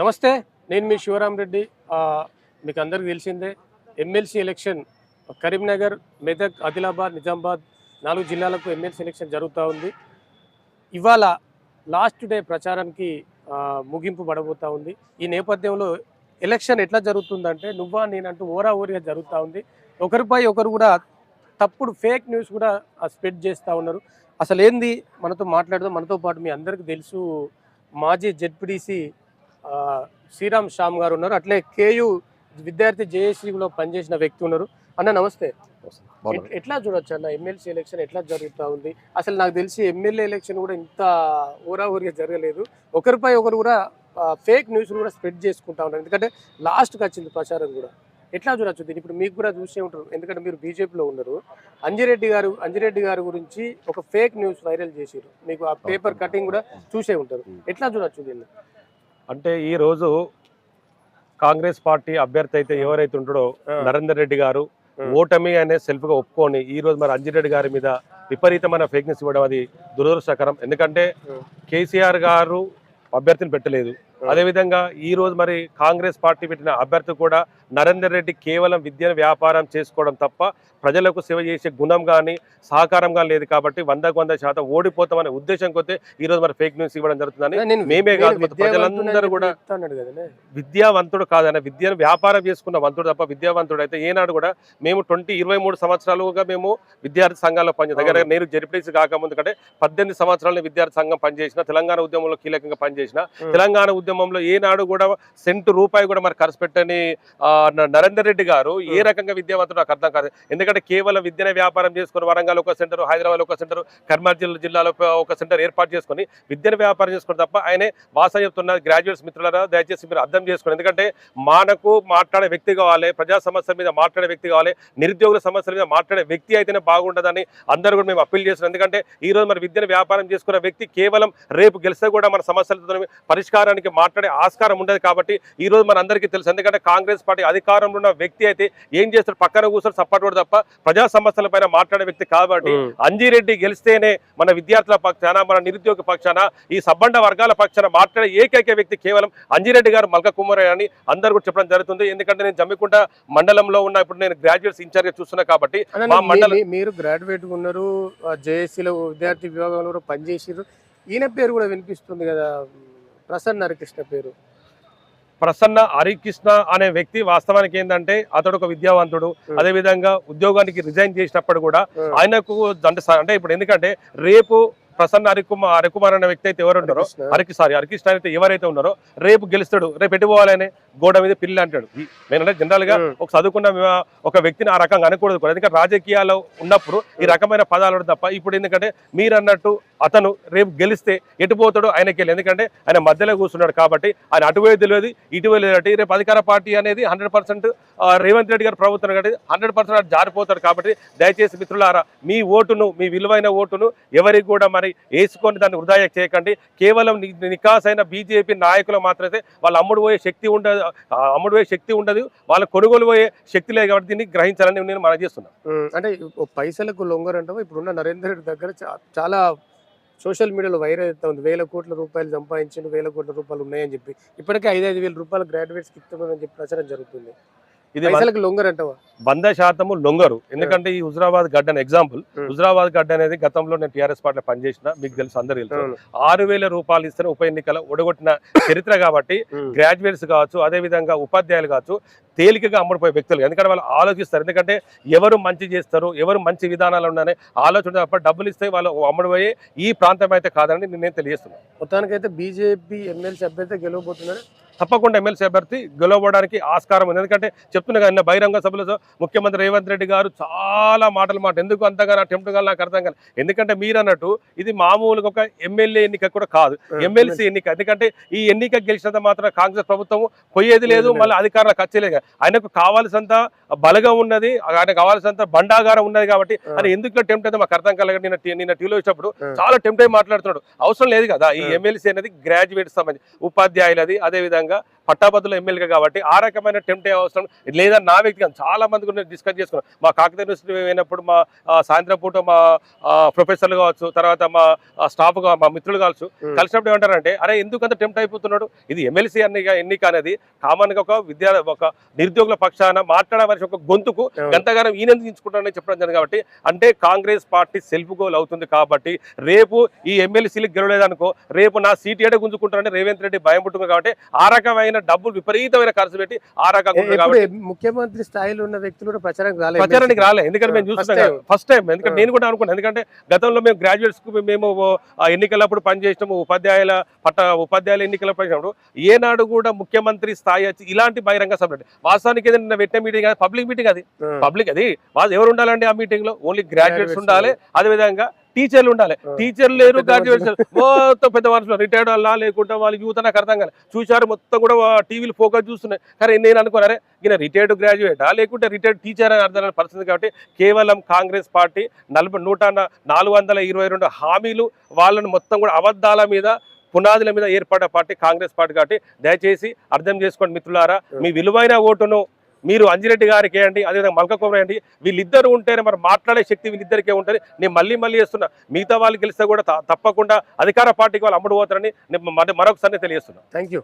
నమస్తే నేను మీ శివరాం రెడ్డి. మీకు అందరికీ తెలిసిందే ఎమ్మెల్సీ ఎలక్షన్ కరీంనగర్ మెదక్ ఆదిలాబాద్ నిజామాబాద్ నాలుగు జిల్లాలకు ఎమ్మెల్సీ ఎలక్షన్ జరుగుతూ ఉంది. ఇవాళ లాస్ట్ డే ప్రచారానికి ముగింపు పడబోతూ ఉంది. ఈ నేపథ్యంలో ఎలక్షన్ ఎట్లా జరుగుతుందంటే నువ్వా నేనంటూ ఓరా ఓరిగా జరుగుతూ ఉంది. ఒకరిపై ఒకరు కూడా తప్పుడు ఫేక్ న్యూస్ కూడా స్ప్రెడ్ చేస్తూ ఉన్నారు. అసలు ఏంది మనతో మాట్లాడదాం. మనతో పాటు మీ అందరికీ తెలుసు మాజీ జెడ్పీటీసీ శ్రీరామ్ శ్యామ్ గారు ఉన్నారు. అట్లే కేయు విద్యార్థి జేఏసీలో పనిచేసిన వ్యక్తి ఉన్నారు. అన్న నమస్తే. ఎట్- ఎట్లా చూడొచ్చు అన్న? ఎమ్మెల్సీ ఎలక్షన్ ఎట్లా జరుగుతూ ఉంది? అసలు నాకు తెలిసి ఎమ్మెల్యే ఎలక్షన్ కూడా ఇంత ఊరాఊరిగా జరగలేదు. ఒకరిపై ఒకరు కూడా ఫేక్ న్యూస్ కూడా స్ప్రెడ్ చేసుకుంటా ఉన్నారు. ఎందుకంటే లాస్ట్కి వచ్చింది ప్రచారం కూడా. ఎట్లా చూడొచ్చు దీన్ని? ఇప్పుడు మీకు కూడా చూసే ఉంటారు. ఎందుకంటే మీరు బీజేపీలో ఉన్నారు. అంజిరెడ్డి గారు అంజిరెడ్డి గారి గురించి ఒక ఫేక్ న్యూస్ వైరల్ చేసారు మీకు ఆ పేపర్ కటింగ్ కూడా చూసే ఉంటారు. ఎట్లా చూడొచ్చు దీన్ని? అంటే ఈ రోజు కాంగ్రెస్ పార్టీ అభ్యర్థి అయితే ఎవరైతే ఉంటాడో. నరేందర్ రెడ్డి గారు. ఓటమి అనే సెల్ఫ్గా ఒప్పుకొని ఈ రోజు మరి అంజిరెడ్డి గారి మీద విపరీతమైన ఫేక్ న్యూస్ ఇవ్వడం అది దురదృష్టకరం ఎందుకంటే. కేసీఆర్ గారు అభ్యర్థిని పెట్టలేదు. అదేవిధంగా ఈ రోజు మరి కాంగ్రెస్ పార్టీ పెట్టిన అభ్యర్థి కూడా నరేందర్ రెడ్డి కేవలం విద్యను వ్యాపారం చేసుకోవడం తప్ప ప్రజలకు సేవ చేసే గుణం కానీ సహకారం కానీ లేదు కాబట్టి వందకు వంద శాతం ఓడిపోతామనే ఉద్దేశం కొద్దీ ఈ రోజు మరి ఫేక్ న్యూస్ ఇవ్వడం జరుగుతుందని మేమే కాదు, ప్రజలందరూ కూడా. విద్యావంతుడు కాదన్న విద్యను వ్యాపారం చేసుకున్న వంతుడు తప్ప విద్యావంతుడు అయితే ఏనాడు కూడా మేము ట్వంటీ ఇరవై మూడు సంవత్సరాలుగా మేము విద్యార్థి సంఘాల్లో పనిచేస్తాం దగ్గర. నేను జెడ్పీటీసీ కాకముందు కంటే పద్దెనిమిది సంవత్సరాలు విద్యార్థి సంఘం పనిచేసిన తెలంగాణ ఉద్యమంలో కీలకంగా పనిచేసిన. తెలంగాణ ఉద్యమంలో ఏనాడు కూడా సెంటు రూపాయి కూడా మరి ఖర్చు పెట్టని నరేందర్ రెడ్డి గారు ఏ. రకంగా విద్యావంతుడు నాకు అర్థం కాదు. ఎందుకంటే కేవలం విద్యనే వ్యాపారం చేసుకుని వరంగల్ ఒక సెంటర్ హైదరాబాద్ ఒక సెంటర్ కర్మాల్ జిల్లా జిల్లాలో ఒక సెంటర్ ఏర్పాటు చేసుకొని విద్యను వ్యాపారం చేసుకుని తప్ప ఆయనే భాష చెప్తున్న గ్రాడ్యుయేట్స్ మిత్రులారా దయచేసి మీరు అర్థం చేసుకోండి. ఎందుకంటే మనకు మాట్లాడే వ్యక్తి కావాలి ప్రజా సమస్యల మీద మాట్లాడే వ్యక్తి కావాలి నిరుద్యోగుల సమస్యల మీద మాట్లాడే వ్యక్తి అయితేనే బాగుంటుందని అందరూ కూడా మేము అప్పీల్ చేస్తున్నాం. ఎందుకంటే ఈ రోజు మరి విద్యను వ్యాపారం చేసుకున్న వ్యక్తి కేవలం రేపు గెలిస్తే కూడా మన సమస్యలతో పరిష్కారానికి మాట్లాడే ఆస్కారం ఉండదు కాబట్టి ఈ రోజు మన అందరికీ తెలుసు. ఎందుకంటే కాంగ్రెస్ పార్టీ అధికారంలో ఉన్న వ్యక్తి అయితే ఏం చేస్తాడు? పక్కన కూర్చొని సపోర్ట్ కూడా తప్ప ప్రజా సమస్యల పైన మాట్లాడే వ్యక్తి కాబట్టి. అంజిరెడ్డి గెలిస్తేనే మన విద్యార్థుల పక్షాన మన నిరుద్యోగ పక్షాన ఈ సబ్బండ వర్గాల పక్షాన మాట్లాడే ఏకైక వ్యక్తి కేవలం అంజిరెడ్డి గారు మల్క కుమారయ్య అని అందరూ కూడా చెప్పడం జరుగుతుంది. ఎందుకంటే నేను జమ్మికుంట మండలంలో ఉన్న ఇప్పుడు నేను గ్రాడ్యుయేట్స్ ఇన్ఛార్జ్ చూస్తున్నా కాబట్టి మా మండలం- మీరు గ్రాడ్యుయేట్ ఉన్నారు జేఏసీలో విద్యార్థి విభాగంలో పనిచేసారు ఈయన పేరు కూడా వినిపిస్తుంది కదా ప్రసన్న హరికృష్ణ పేరు. ప్రసన్న హరికృష్ణ అనే వ్యక్తి వాస్తవానికి ఏంటంటే అతడు ఒక విద్యావంతుడు. అదే విధంగా ఉద్యోగానికి రిజైన్ చేసినప్పుడు కూడా ఆయనకు అంటే అంటే ఇప్పుడు ఎందుకంటే రేపు ప్రసన్న హరికుమార్ హరికుమార్ అనే వ్యక్తి అయితే ఎవరు హరికృష్ణ. హరికి సారీ హరికృష్ణ అయితే ఎవరైతే ఉన్నారో రేపు గెలుస్తాడు. రేపు ఎటు పోవాలనే గోడ మీద పిల్లి అంటాడు. నేనంటే జనరల్గా. ఒక చదువుకున్న ఒక వ్యక్తిని ఆ రకంగా అనకూడదు కూడా. ఎందుకంటే రాజకీయాల్లో ఉన్నప్పుడు ఈ రకమైన పదాలు తప్ప ఇప్పుడు ఎందుకంటే మీరు అన్నట్టు అతను రేపు గెలిస్తే ఎటు పోతాడో ఆయనకి వెళ్ళి ఎందుకంటే ఆయన మధ్యలో కూర్చున్నాడు కాబట్టి ఆయన అటువే తెలియదు ఇటువే తెలియదు. రేపు అధికార పార్టీ అనేది హండ్రెడ్ పర్సెంట్ రేవంత్ రెడ్డి గారు ప్రభుత్వం కాబట్టి హండ్రెడ్ పర్సెంట్ జారిపోతాడు కాబట్టి దయచేసి మిత్రులారా మీ ఓటును మీ విలువైన ఓటును ఎవరికి కూడా మరి వేసుకొని దాన్ని వృధా చేయకండి. కేవలం నికాసైన బీజేపీ నాయకులు మాత్రమే వాళ్ళు అమ్ముడు పోయే శక్తి ఉండదు అమ్ముడు పోయే శక్తి ఉండదు వాళ్ళ కొనుగోలు పోయే శక్తి లేదు కాబట్టి దీన్ని గ్రహించాలని నేను మనం చేస్తున్నాను. అంటే పైసలకు లొంగరంటే ఇప్పుడున్న నరేందర్ రెడ్డి దగ్గర చాలా సోషల్ మీడియాలో వైరల్ అవుతా ఉంది వేల కోట్ల రూపాయలు సంపాదించి వేల కోట్ల రూపాయలు ఉన్నాయని చెప్పి. ఇప్పటికే ఐదు ఐదు వేల రూపాయలు గ్రాడ్యుయేట్స్కి ఇస్తున్నారని చెప్పి ప్రచారం జరుగుతుంది. ఇది పైసలకు లొంగరంటావా వంద శాతము లొంగరు. ఎందుకంటే ఈ హుజరాబాద్ గడ్డ ఎగ్జాంపుల్. హుజరాబాద్ గడ్డ అనేది గతంలో నేను టీఆర్ఎస్ పార్టీలో పనిచేసిన మీకు తెలుసు అందరు తెలుసు. ఆరు వేల రూపాయలు ఇస్తే ఉప ఎన్నికల ఒడగొట్టిన చరిత్ర కాబట్టి. గ్రాడ్యుయేట్స్ కావచ్చు అదే విధంగా ఉపాధ్యాయులు కావచ్చు తేలికగా అమ్ముడుపోయే వ్యక్తులు. ఎందుకంటే వాళ్ళు ఆలోచిస్తారు. ఎందుకంటే ఎవరు మంచి చేస్తారు ఎవరు మంచి విధానాలు ఉన్నాయని ఆలోచన తప్ప డబ్బులు ఇస్తే వాళ్ళు అమ్ముడుపోయే ఈ ప్రాంతం అయితే కాదని నేను తెలియజేస్తున్నాను మొత్తానికైతే బీజేపీ ఎమ్మెల్సీ అభ్యర్థి గెలవబోతున్నారు తప్పకుండా ఎమ్మెల్సీ అభ్యర్థి గెలవడానికి ఆస్కారం ఉంది ఎందుకంటే చెప్తున్నా కదా బహిరంగ సభలో ముఖ్యమంత్రి రేవంత్ రెడ్డి గారు చాలా మాటలు మాట ఎందుకు అంతగా అటెంప్ట్గా నాకు అర్థం కాదు ఎందుకంటే మీరు అన్నట్టు ఇది మామూలుగా ఒక ఎమ్మెల్యే ఎన్నిక కూడా కాదు ఎమ్మెల్సీ ఎన్నిక ఎందుకంటే ఈ ఎన్నిక గెలిచినంత మాత్రం కాంగ్రెస్ ప్రభుత్వం పోయేది లేదు. మళ్ళీ అధికారులకు వచ్చేలేదు ఆయనకు కావాల్సినంత బలగం ఉన్నది ఆయనకు కావాల్సినంత బండాగారం ఉన్నది కాబట్టి ఆ. అని ఎందుకు టెంప్ట్ అయితే మాకు అర్థం కలగదు నిన్న టీ- నిన్న టీవీలో వచ్చినప్పుడు. చాలా టెంప్ట్ అయి మాట్లాడుతున్నాడు అవసరం లేదు కదా ఈ. ఎమ్మెల్సీ అనేది గ్రాడ్యుయేట్ సంబంధించి ఉపాధ్యాయులది అదే பண்ணுறாங்க పట్టాభద్రుల ఎమ్మెల్యే కాబట్టి ఆ రకమైన టెంప్ట్ అవసరం లేదా నా వ్యక్తిగత చాలా మంది కూడా డిస్కస్ చేసుకున్నాం మా కాకతీయ యూనివర్సిటీ అయినప్పుడు మా సాయంత్రం పూట మా ప్రొఫెసర్లు కావచ్చు తర్వాత మా స్టాఫ్గా మా మిత్రులు కావచ్చు. కలిసినప్పుడు ఏమంటారంటే అరే ఎందుకు అంత టెంప్ట్ అయిపోతున్నాడు ఇది ఎమ్మెల్సీ ఎన్నిక ఎన్నిక అనేది కామన్గా ఒక విద్యా ఒక నిరుద్యోగుల పక్షాన మాట్లాడవలసిన ఒక గొంతుకు. ఎంతగానో ఈయన తీసుకుంటారని చెప్పడం జరిగింది కాబట్టి అంటే కాంగ్రెస్ పార్టీ సెల్ఫ్ గోల్ అవుతుంది కాబట్టి రేపు ఈ ఎమ్మెల్సీలకు గెలవలేదనుకో రేపు నా సీట్ ఏడ గుంజుకుంటారని రేవంత్ రెడ్డి భయం పుట్టుకుంది కాబట్టి ఆ రకమైన డబ్బులు విపరీతమైన ఖర్చు పెట్టి ఆ రకంగా ముఖ్యమంత్రి స్థాయిలో ఉన్న వ్యక్తులు కూడా ప్రచారానికి రాలేదు ప్రచారానికి రాలే ఎందుకంటే మేము చూస్తున్నాం. ఫస్ట్ టైం ఎందుకంటే. నేను కూడా అనుకున్నాను ఎందుకంటే గతంలో మేము గ్రాడ్యుయేట్స్కు మేము ఎన్నికలప్పుడు పనిచేసినాము ఉపాధ్యాయుల పట్ట ఉపాధ్యాయుల ఎన్నికల పనిచేసినప్పుడు ఏనాడు కూడా ముఖ్యమంత్రి స్థాయి వచ్చి ఇలాంటి బహిరంగ సభ. వాస్తవానికి ఏదైనా పెట్టిన మీటింగ్ పబ్లిక్ మీటింగ్ అది. పబ్లిక్ అది వాళ్ళు ఎవరు ఉండాలండి ఆ మీటింగ్లో ఓన్లీ గ్రాడ్యుయేట్స్ ఉండాలి అదే విధంగా టీచర్లు ఉండాలి. టీచర్లు లేరు గ్రాడ్యుయేట్స్ మొత్తం పెద్ద మనుషులు రిటైర్డ్ వాళ్ళ లేకుంటే వాళ్ళు యూత్ నాకు అర్థం కాలేదు చూశారు మొత్తం కూడా టీవీలు ఫోకస్ చూస్తున్నాయి. కానీ నేను అనుకున్నారే ఈయన రిటైర్డ్ గ్రాడ్యుయేటా? లేకుంటే రిటైర్డ్ టీచర్ అని అర్థం పరిస్థితి కాబట్టి కేవలం కాంగ్రెస్ పార్టీ నలభై నూట నాలుగు వందల ఇరవై రెండు హామీలు వాళ్ళను మొత్తం కూడా అబద్ధాల మీద పునాదుల మీద ఏర్పడ్డ పార్టీ కాంగ్రెస్ పార్టీ కాబట్టి దయచేసి అర్థం చేసుకోండి మిత్రులారా. మీ విలువైన ఓటును మీరు అంజిరెడ్డి గారికి వేయండి అదేవిధంగా మల్క వేయండి. వీళ్ళిద్దరు ఉంటేనే మరి మాట్లాడే శక్తి వీళ్ళిద్దరికే ఉంటుంది. నేను మళ్ళీ మళ్ళీ చేస్తున్నా. మిగతా వాళ్ళు గెలిస్తే కూడా త- తప్పకుండా అధికార పార్టీకి వాళ్ళు అమ్ముడు పోతారని నేను మరొకసారి తెలియజేస్తున్నా. Thank you